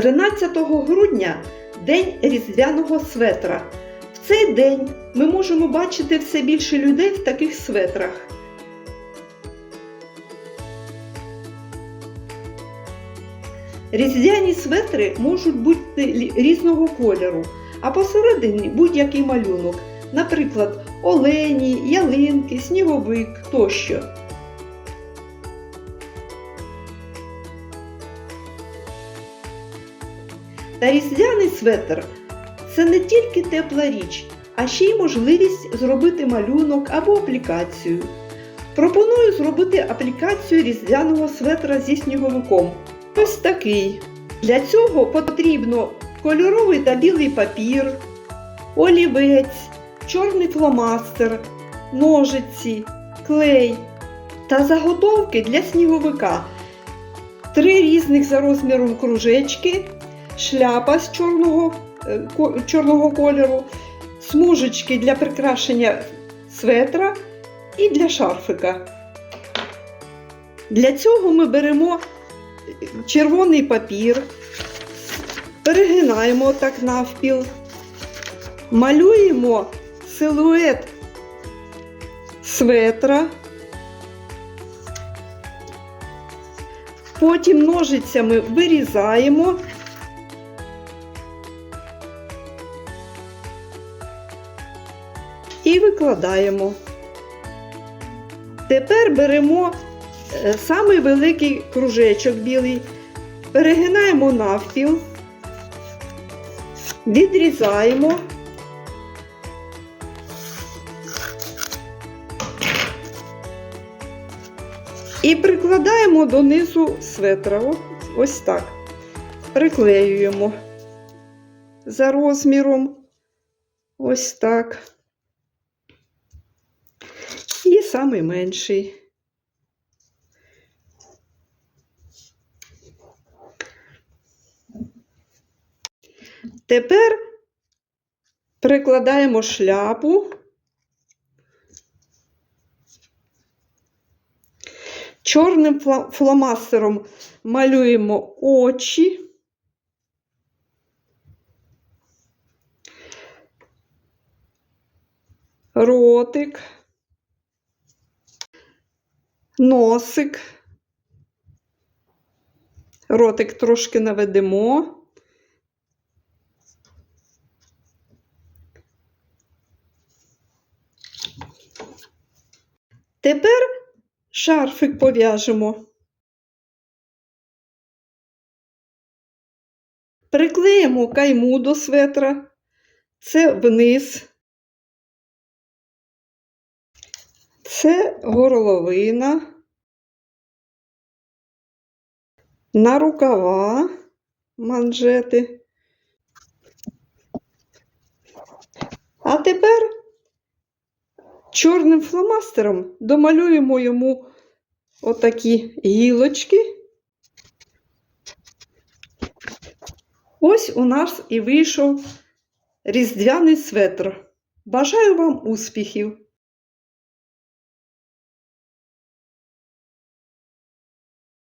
13 грудня День різдвяного светра. В цей день ми можемо бачити все більше людей в таких светрах. Різдвяні светри можуть бути різного кольору, а посередині будь-який малюнок, наприклад, олені, ялинки, сніговик тощо. Та різдвяний светр це не тільки тепла річ, а ще й можливість зробити малюнок або аплікацію. Пропоную зробити аплікацію різдвяного светра зі сніговиком. Ось такий. Для цього потрібно кольоровий та білий папір, олівець, чорний фломастер, ножиці, клей та заготовки для сніговика. Три різних за розміром кружечки, шляпа з чорного, е, чорного кольору, смужечки для прикрашення светра і для шарфика. Для цього ми беремо червоний папір, перегинаємо так навпіл, малюємо силует светра, потім ножицями вирізаємо. І викладаємо. Тепер беремо е, самий великий кружечок білий, перегинаємо навпіл, відрізаємо. І прикладаємо донизу светра. Ось так. Приклеюємо за розміром. Ось так. І самий менший. Тепер прикладаємо шляпу. Чорним фломастером малюємо очі. Ротик. Носик. Ротик трошки наведемо. Тепер шарфик пов'яжемо. Приклеїмо кайму до светра. Це вниз. Це горловина. На рукава манжети. А тепер чорним фломастером домалюємо йому отакі гілочки. Ось у нас і вийшов різдвяний светр. Бажаю вам успіхів!